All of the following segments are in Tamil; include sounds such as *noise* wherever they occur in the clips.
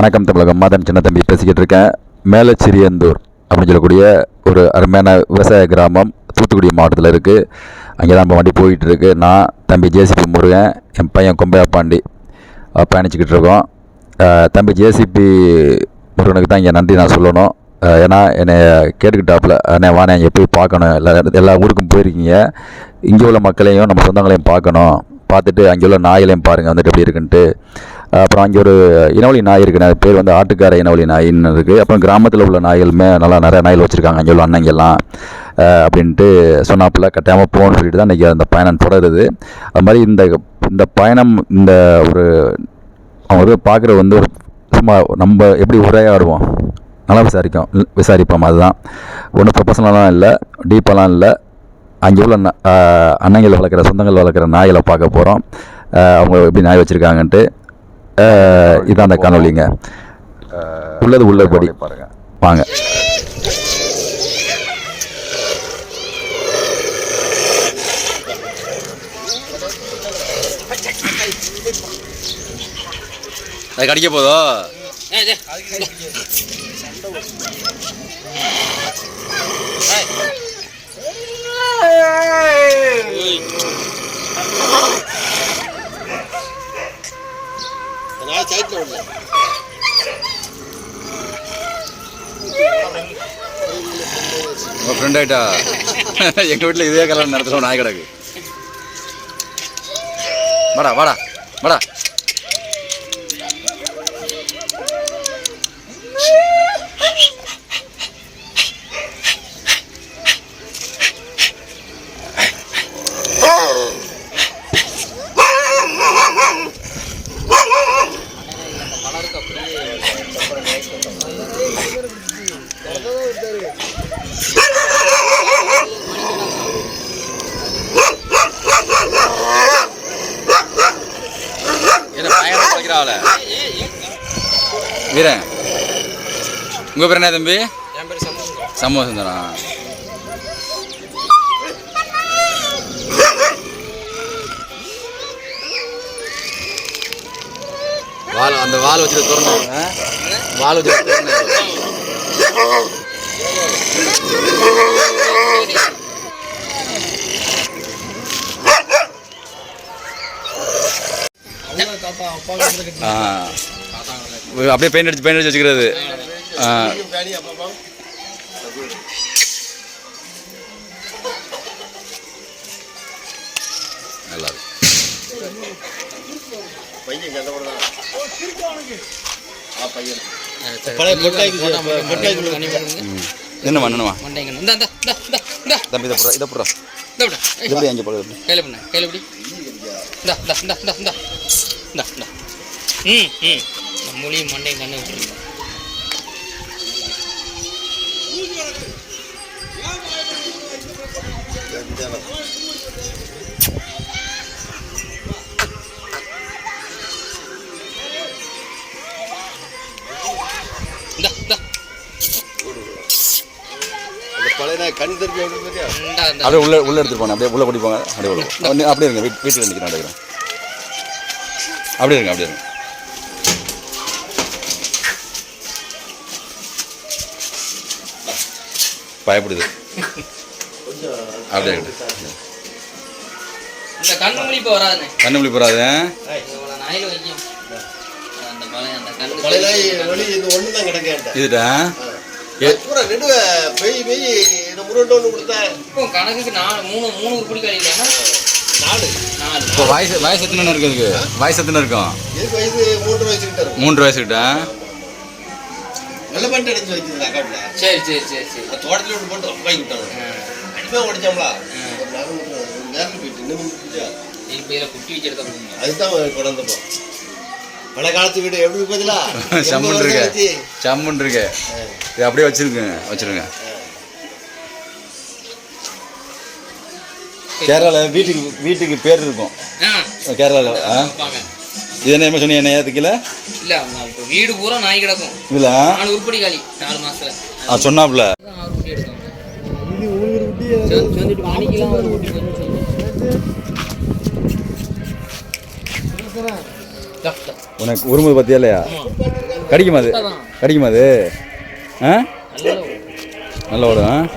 வணக்கம் தமிழகம். மாதன் சின்ன தம்பி பேசிக்கிட்டு இருக்கேன். மேலச்சிறியந்தூர் அப்படின்னு சொல்லக்கூடிய ஒரு அருமையான விவசாய கிராமம் தூத்துக்குடி மாவட்டத்தில் இருக்குது அங்கே தான் நம்ம வண்டி போயிட்டு இருக்கு. நான் தம்பி ஜேசிபி முருகன் என் பையன் கொம்பையா பாண்டி பயணிச்சுக்கிட்டு இருக்கோம். தம்பி ஜேசிபி முருகனுக்கு தான் இங்கே நன்றி நான் சொல்லணும். ஏன்னா என்னை கேட்டுக்கிட்டாப்புல. அண்ணே வானே இங்கே போய் பார்க்கணும். எல்லா எல்லா ஊருக்கும் போயிருக்கீங்க. இங்கே உள்ள மக்களையும் நம்ம சொந்தங்களையும் பார்க்கணும். பார்த்துட்டு அங்கே உள்ள நாய்களையும் பாருங்கள் வந்துட்டு எப்படி இருக்குன்ட்டு. அப்புறம் அங்கே ஒரு இனவழி நாய் இருக்குது அது பேர் வந்து ஆட்டுக்கார இனவழி நாயின்னு இருக்குது அப்புறம் கிராமத்தில் உள்ள நாய்களுமே நல்லா நிறைய நாய்கள் வச்சுருக்காங்க. அங்கே உள்ள அண்ணங்கெல்லாம் அப்படின்ட்டு சொன்னாப்புல கட்டாயமாக போகணும்னு சொல்லிட்டு தான் இன்றைக்கி அந்த பயணம் தொடருது. அது மாதிரி இந்த இந்த பயணம் இந்த ஒரு அவங்க வந்து பார்க்குற வந்து ஒரு சும்மா நம்ம எப்படி உரையாடுவோம்? நல்லா விசாரிக்கும் விசாரிப்போம். அதுதான். ஒன்றும் ப்ரொஃபஷனலாக இல்லை டீப்பெல்லாம் இல்லை. அங்கே உள்ள அண்ணங்களை வளர்க்குற சொந்தங்கள் வளர்க்குற நாய்களை பார்க்க போகிறோம் அவங்க எப்படி நாய் வச்சுருக்காங்கன்ட்டு. இதான் அந்த காணொலிங்க உள்ளது உள்ளபடி பாருங்க. வாங்க. அது கடிக்க போதோ? உங்கள் ஃப்ரெண்ட் ஆயிட்டா? எங்கள் வீட்டில் இதே கல்யாணம் நடத்துகிறோம் நாய் கிடக்கு. வாடா வாடா வாடா. உங்கள் பேர் என்ன தம்பி? சமூக சுந்தரம் வால் அந்த வால் வச்சுட்டு திறந்து வால் ஆ. அப்படியே பெயிண்ட் அடிச்சு பெயிண்ட் அடிச்சு வச்சுக்கிறது. நல்லா இருக்கு நின்னுமா நின்னுமா தம்பி இதை புறா இதை புறா இது எப்படி அங்கே போடுறது கையில் பண்ண கையில் எப்படி இந்தா இந்தா இந்தா இந்தா இந்தா இந்தா இந்தா ம் ம். இந்த மொழியும் மண்டையும் கண்ணு விட்டுருங்க அப்படியே உள்ள உள்ள எடுத்துட்டு போங்க. அப்படியே உள்ள கூட்டி போங்க. அப்படியே உள்ள. *laughs* அப்படியே இருங்க. வீட் வீட்டில் நிற்கிறேன் அப்படியே இருங்க. அப்படியே இருங்க அப்படியே இருங்க. பயப்படுது. *laughs* அப்படியே. இந்த கண்ணு மொழி இப்போ வராதுண்ணே. கண்ணு முழி போறாது. இவ்வளோ நாயில் வைக்கும். அந்த பழைய அந்த கண்ணு பழைய நாய் வெளி இது ஒன்று தான் கிடக்கேன்ட்ட இதுடா? கணக்குக்கு நாலு மூணு மூணு உருப்படி நாலு. இப்போ வயசு வயசு எத்தனை இருக்கு இதுக்கு? வயசு எத்தனை இருக்கும்? மூன்று வயசு கிட்ட நல்ல பண்ணிட்டு அடிச்சு வச்சிருந்தா அக்கௌண்ட்ல சரி சரி சரி சரி. தோட்டத்தில் போட்டு வாங்கி விட்டாங்க ஒரு நகை போயிட்டு இன்னும்? இப்போ இதில் குட்டி வச்சிருக்க போகுங்க அதுதான் கொண்டாந்தப்போ பழைய காலத்து வீடு எப்படி பதிலா சம்முன் இருக்கு *laughs* சம்முன் இருக்கு. இது அப்படியே வச்சிருங்க வச்சிருங்க. கேரளாவில் வீட்டுக்கு வீட்டுக்கு பேர் இருக்கும். கேரளாவில் ஆ. இது என்ன சொன்னீங்க என்ன ஏற்றுக்கல இல்ல வீடு பூரா நாய் கிடக்கும். இதில் நாலு உருப்படி காலி நாலு மாசத்துல. ஆ உனக்கு உரிமை பத்தியா இல்லையா. கடிக்குமா அது? கடிக்குமா அது? ஆ? நல்ல ஓடும்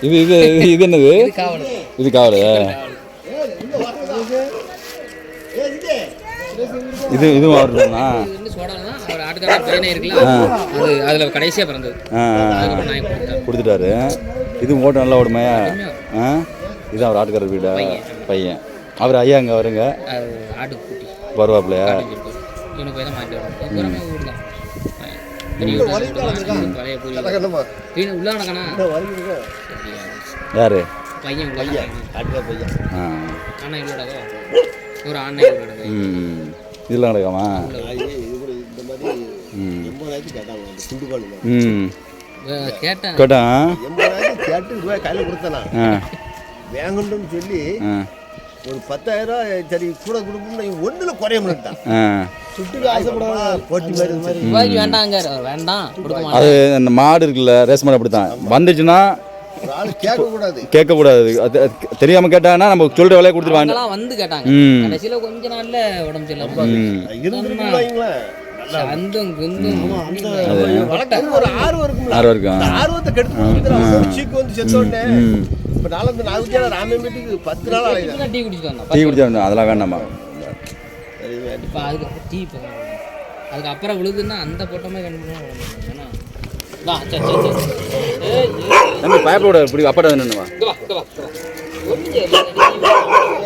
இது இது- இது என்னது? இது காவல். இது இதுவும் அவர் தானா அதில் கடைசியாக பிறந்தது. கொடுத்துட்டாரு. இது ஓட்டு நல்லா ஓடுமையா? ஆ? இது அவர் ஆட்டுக்காரர் வீடா? பையன். அவர் ஐயா அங்கே வருங்க? அது ஆட்டு குட்டி. வருவாப்லையா யாரு? பையன் பையன். ஆ. ஒரு இல்லடா ம். இதெல்லாம் நடக்காமா? ம். கேட்டேன். கேட்டு? ரூபாய் கையில் கொடுத்தனா ஆ. வேங்கணும்னு சொல்லி ஒரு பத்தாயிரம் சரி கூட கொடுக்கணும் ஒன்றில் குறைய மாட்டான் ஆ. சுட்டுக்கு ஆசைப்படாத போட்டி மாதிரி வேண்டாங்க வேண்டாம். அது அந்த மாடு இருக்குல்ல ரேஸ் மாடு அப்படி தான் வந்துச்சுன்னா கேட்கக்கூடாது. கேட்கக்கூடாது. அது தெரியாமல் கேட்டாங்கன்னா நம்ம சொல்கிற விலையை கொடுத்துருவாங்க. வந்து கேட்டாங்க. கடைசியில கொஞ்ச நாள்ல உடம்பு குடிச்சா அதெல்லாம் வேண்டாமா. இப்போ அதுக்கு டீ இப்போ அதுக்கு அப்புறம் விழுதுன்னா அந்த போட்டோமே கண்டுபிடிக்கணும் தம்பி பயப்பட இப்படி அப்பாட்ட நின்னுவா இங்க வா இங்க வா இங்க வா. ஒன்றும் செய்யாது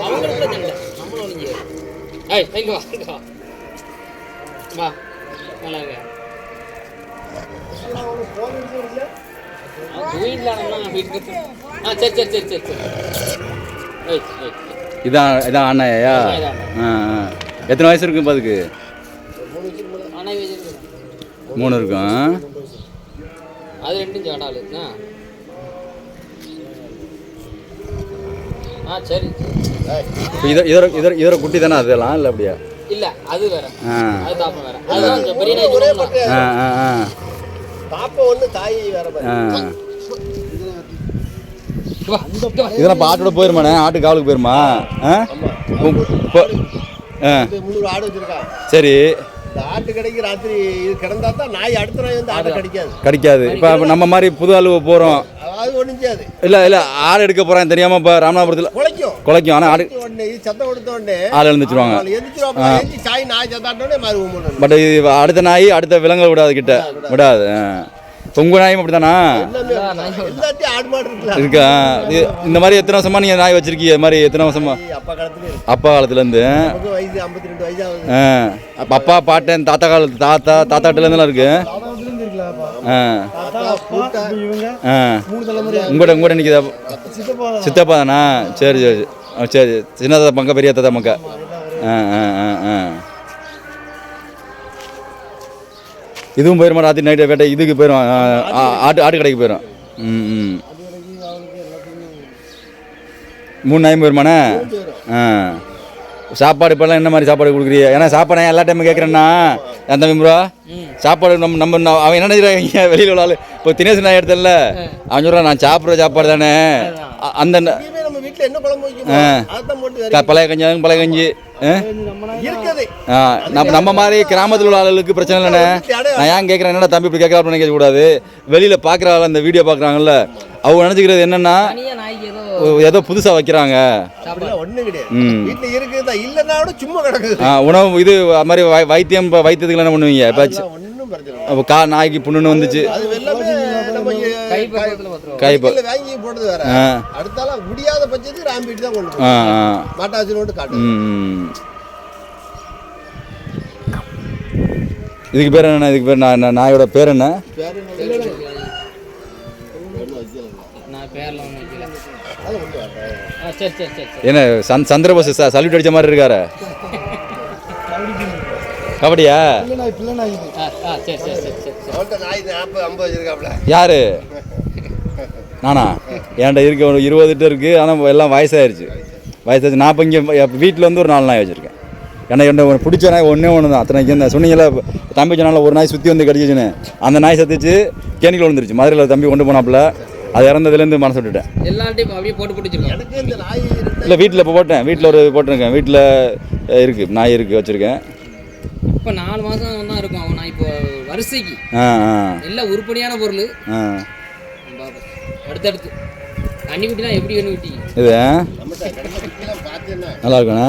அவங்களுக்குள்ள சண்டை. நம்மளும் ஒன்றும் செய்யாது ஏய் இங்க வா இங்க வா. வா நல்லா இருக்க தூங்கிடலாம் வீட்டுக்கு ஆ சரி சரி சரி சரி சரி. ஏய் ஏய். இதான் இதான் அண்ணாயா? எத்தனை வயசு இருக்கும் இப்போ அதுக்கு மூணு இருக்கும் அது ரெண்டும் சேட்டாள் ஆ. ஆ சரி. இதை இதர இதர குட்டி தானே அதெல்லாம் இல்லை அப்படியா? இல்ல அது வேற. ஆ. அது தாப்பம் வேற. அதுதான் பெரிய நாய் சொல்லலாம் ஆ ஆ ஆ. பாப்பா ஒன்று தாய் வேற இதெல்லாம் ஆட்டோட போயிருமாண்ணே? ஆட்டு காவலுக்கு போயிருமா? ஆ? இது சரி. ஆட்டு கடைக்கு ராத்திரி இது கிடந்தா தான் நாய் அடுத்த நாய் வந்து ஆட்டை கடிக்காது. கிடைக்காது. இப்போ நம்ம மாதிரி புது ஆளு போகிறோம் அது ஒன்றும் செய்யாது இல்லை இல்லை ஆடு எடுக்க போகிறேன் தெரியாமல் இப்போ ராமநாதபுரத்தில் குலைக்கும். குலைக்கும். ஆனால் ஆடு உடனே இது சத்தம் கொடுத்த உடனே ஆள் எழுந்துச்சிருவாங்க. எந்திரிச்சு சாய் நாய் சத்தாட்டோடனே மாறி போடணும் பட் இது அடுத்த நாய் அடுத்த விலங்குகள் விடாது கிட்ட. விடாது உங்கள் நாயும் மாடு இருக்குல்ல இருக்கா? இது இந்த மாதிரி எத்தனை வருஷமா நீங்கள் நாய் வச்சிருக்கீங்க? இது மாதிரி எத்தனை வருஷமா? அப்பா காலத்துல இருக்கு. அப்பா காலத்துலேருந்து? நமக்கு வயசு ஐம்பத்தி ரெண்டு வயசு ஆகுது ஆ. அப்போ அப்பா பாட்டன் தாத்தா காலத்து தாத்தா தாத்தாட்டிலேருந்துலாம் இருக்கு? உங்கள்கிட்ட உங்கள்கிட்ட நிற்கிதா சித்தப்பா. தானா? சரி சரி. ஆ, சரி. சின்ன தாத்தா பங்க பெரிய தாத்தா பங்க ஆ ஆ ஆ ஆ. இதுவும் போயிருமா ராத்திரி நைட்டு வேட்டை? இதுக்கு போயிடும் ஆட்டு ஆட்டு கடைக்கு போயிடும் ம் ம். மூணு நாயும் போயிருமாண்ணே? ஆ. சாப்பாடு இப்போல்லாம் என்ன மாதிரி சாப்பாடு கொடுக்குறீங்க? ஏன்னா சாப்பாடு எல்லா டைமும் கேட்குறேன்னா. என் தம்பி ப்ரோ சாப்பாடு நம்ம நம்ம அவன் என்ன நினைக்கிறாங்க வெளியில் உள்ள ஆளு. இப்போ தினேஷ் நான் எடுத்தேன்ல. அவன் சொல்கிறான் நான் சாப்பிட்ற சாப்பாடு தானே. அந்த பழைய கஞ்சி அதுவும் பழைய கஞ்சி. நம்ம மாதிரி கிராமத்தில் உள்ள ஆளுகளுக்கு பிரச்சனை இல்லைண்ணே. நான் ஏன் கேட்குறேன் என்னடா தம்பி இப்படி கேட்கறான்னு நினைக்க கூடாது வெளியில் பார்க்குற ஆள் அந்த வீடியோ பார்க்குறாங்கல்ல அவங்க நினச்சிக்கிறது என்னன்னா ஏதோ புதுசாக வைக்கிறாங்க. உணவு இது அது மாதிரி வை- வைத்தியம் வைத்தியத்துக்கு என்ன பண்ணுவீங்க? இப்போ அதெல்லாம் ஒண்ணும் பிரச்சனை இல்லை. அப்போ கா நாய்க்கு புண்ணுன்னு வந்துச்சு. வாங்கி போடுறது வேற. அடுத்தால முடியாத பட்சத்துக்கு ராம்பிட்டு தான் கொண்டு மாட்டாச்சு நோட்டு காட்டு ம் இதுக்கு பேர் என்ன இதுக்கு பேர் நான் நாயோட பேர் என்ன? பேரு என்ன? சரி சரி சரி சரி. சந் சந்திரபோஸ் ச சல்யூட் அடிச்ச மாதிரி இருக்காரு. கபடியா சரி சரி சரி சரி சரி. யாரு? நானா? என்கிட்ட இருக்க ஒரு இருபது கிட்ட இருக்கு ஆனால் எல்லாம் வயசாயிருச்சு. வயசாச்சு நான் இப்போ இங்கே வீட்டில் வந்து ஒரு நாலு நாய் வச்சுருக்கேன். ஏன்னா என்ன ஒன்று பிடிச்ச நாய் ஒன்றே ஒன்று தான். அத்தனை இந்த சொன்னீங்களா தம்பி சொன்னால ஒரு நாய் சுற்றி வந்து கடிச்சிச்சுன்னு. அந்த நாய் சத்திச்சு கேணிக்குள்ள விழுந்துருச்சு. மதுரையில் தம்பி கொண்டு போனாப்புல. அது இறந்ததுலேருந்து மனசு விட்டுட்டேன். அப்படியே போட்டு இல்லை வீட்டில் இப்போ போட்டேன். வீட்டில் ஒரு போட்டிருக்கேன். வீட்டில் இருக்குது நாய் இருக்குது வச்சுருக்கேன். இப்போ நாலு மாதம் தான் இருக்கும். அவன் நான் இப்போ வரிசைக்கு. ஆ ஆ. எல்லாம் உருப்படியான பொருள். ஆ. அடுத்தடுத்து. தண்ணி குட்டினா எப்படி வேணும் குட்டி இது? நல்லா இருக்குண்ணா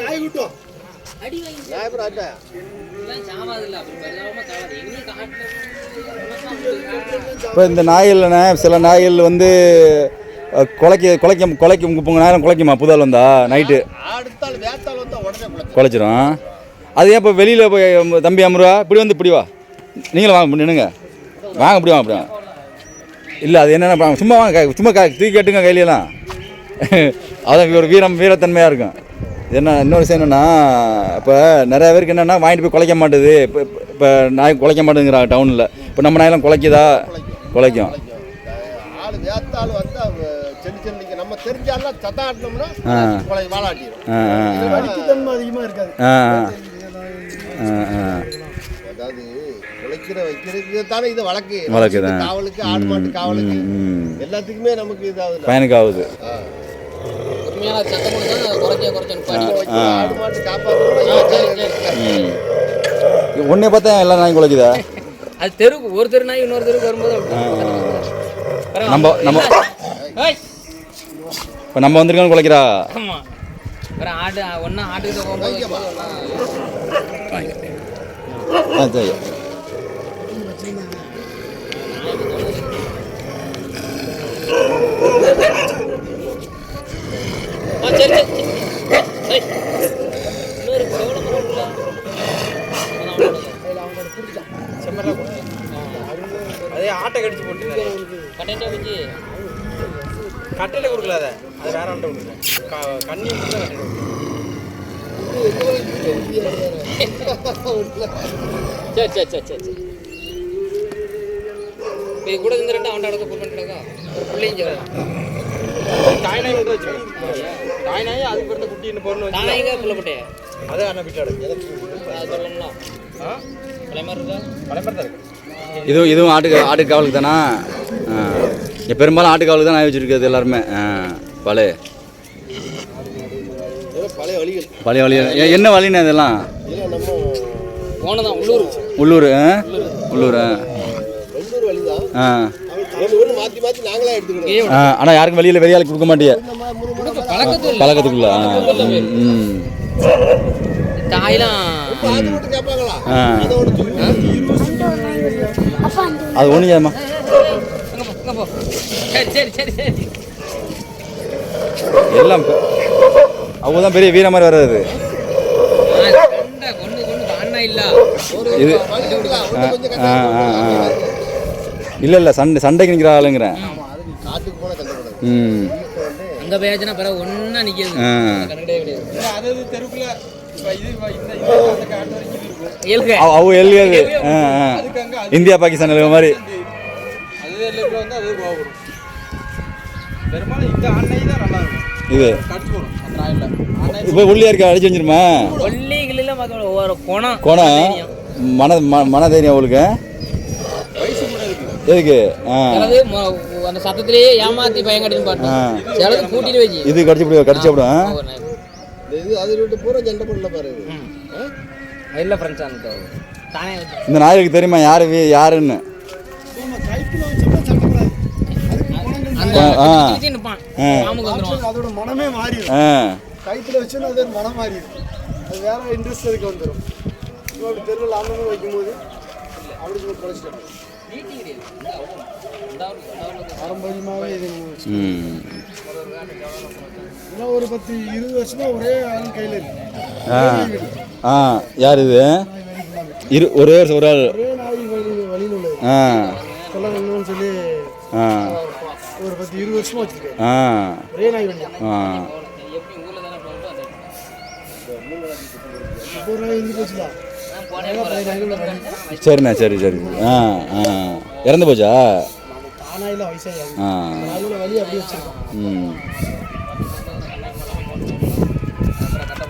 நாய் இப்போ இந்த நாய்கள்ண்ணே சில நாய்கள் வந்து குலைக்க குலைக்க குலைக்க உங்கள் நேரம் குலைக்குமா? புதால் வந்தா நைட்டு குலைச்சிரும். அது ஏன் இப்போ வெளியில் போய் தம்பி அமருவா இப்படி வந்து இப்படி வா. நீங்களும் வாங்க நின்னுங்க வாங்க இப்படி வாங்க இப்படி வாங்க இல்லை அது என்னென்ன சும்மா வாங்க சும்மா கா தூக்கி கட்டுங்க கையிலலாம் அதான் ஒரு வீரம் வீரத்தன்மையாக இருக்கும். இது என்ன இன்னொரு விஷயம் என்னென்னா இப்போ நிறைய பேருக்கு என்னென்னா வாங்கிட்டு போய் குலைக்க மாட்டேது. இப்போ இப்போ நாய் குலைக்க மாட்டேங்கிறாங்க டவுனில் இப்போ நம்ம நாயெல்லாம் குலைக்குதா? குலைக்கும் ஆள் வேத்தாள் வந்தா செல்லி செல்லிங்க நம்ம தெரிஞ்சாலும் சத்தம் ஆட்டினோம்னா ஆ. கொலை வாழாட்டிடும் வலிக்குத்தன்மை அதிகமாக இருக்காது. அதாவது குலைக்கிற வைக்கிறதுக்கு தானே இது வழக்கு. வழக்கு தான். காவலுக்கு ஆடு மாட்டு காவலுக்கு எல்லாத்துக்குமே நமக்கு இதாகுது. பையனுக்கு ஆகுது. உண்மையான சத்தம் குறைக்க குறைச்ச ஆடு மாட்டு உன்னை பார்த்தா எல்லா நாயும் குலைக்குதா? அது தெருக்கு ஒரு தெரு நாய் இன்னொரு தெருக்கு வரும்போது அப்படி நம்ம நம்ம இப்போ நம்ம வந்திருக்கோம் குலைக்கிறா. ஆமா. வேற ஆடு ஒன்றா ஆட்டுக்கிட்ட போகும்போது ஆ சரி. அதே ஆட்டை கடிச்சு போட்டு கட்டண்டா வச்சு கட்டையில கொடுக்கல அதை அது வேற ஆண்ட கொடுக்குறேன் கண்ணி மட்டும் கட்டையில சரி சரி சரி சரி சரி. இது கூட இந்த ரெண்டு அவன்கிட்ட அடக்க போட்டு பண்ணிட்டாக்கா? பிள்ளைங்க. சொல்லலாம் தாய் நாய் மட்டும் வச்சுக்கேன் தாய் நாய் அதுக்கு பிறந்த குட்டி வச்சு தானே எங்க பிள்ளை போட்டேன் அதை அண்ணா பிட்டாடு அது சொல்லலாம் ஆ பழைய மாதிரி இருக்கா? பழைய தான் இருக்கு. இதுவும் இதுவும் ஆட்டு ஆட்டு காவலுக்கு தானா? பெரும்பாலும் ஆட்டு காவலுக்கு தான் நாய் வச்சிருக்கிறது எல்லாருமே. ஆ பழைய பழைய வழிகள். என்ன வழிண்ணே இதெல்லாம் உள்ளூர். உள்ளூர் ஆ. ஆனால் யாருக்கும் வெளியில் வெளியாளுக்கு கொடுக்க மாட்டியே. பழக்கத்து பழக்கத்துக்குள்ள ம், அது ஒன்று ஒன்றும் போ. சரி சரி சரி சரி. எல்லாம் அவங்க தான் பெரிய வீர மாதிரி வர்றது. இது இல்லை இல்லை சண்டை சண்டைக்கு நிற்கிற ஆளுங்கிறேன் ம். அங்க போயாச்சுன்னா பிறகு அவங்க அதுக்கு அங்கே இந்தியா பாகிஸ்தான் மாதிரி. வந்து அது கோவப்படும் பெரும்பாலும் இந்த அன்னை தான் நல்லா இருக்கும் இது கடிச்சு போடும். அந்த நாயில் அன்னை இப்போ உள்ளியா இருக்க அடிச்சு வச்சிருமா? கொல்லிகளில பார்க்க ஒரு குணம் கோணம்? மன ம- மனதைரியம் அவளுக்கு எதுக்கு? அந்த சத்தத்திலேயே ஏமாத்தி பயம் கட்டின்னு பாட்டு. சிலது கூட்டிட்டு வச்சு இது கடிச்சு விடுவா கடிச்சு விடும் இது அது ரெண்டு பூரா சண்டை பண்ணல பாரு. இல்ல ஃப்ரெண்ட்ஸ் அந்த இந்த நாய்களுக்கு தெரியுமா யாரு வி- யாருன்னு? அதோட மனமே மாறிடும். ஆ. கைத்தில் வச்சுன்னா அது மனம் மாறிடும். அது வேற இன்ட்ரெஸ்ட் அதுக்கு வந்துடும் தெருவில் ஆண்டவங்க வைக்கும்போது அப்படி சொல்லி பாரம்பரியமாகவே இது ம். இன்னும் ஒரு பத்து இருபது வருஷமா ஒரே ஆள் கையில் இருக்கு. ஆ. ஆ. யார் இது? இரு ஒரே ஒரு ஒரு ஆள். ஒரே நாய் வழியில் உள்ளது. ஆ. சொல்லணும்னு சொல்லி ஆ. ஒரு பத்து இருபது வருஷமா வச்சிருக்காரு. ஆ. ஒரே நாய் வழி ஆ ஒரு நாய் இருந்து சரிண்ணா சரி சரி. ஆ ஆ. இறந்து போச்சா? ஆனாயில வயசாகி ஆ. வழி அப்படியே வச்சிருக்கோம் ம். அப்புறம் கட்ட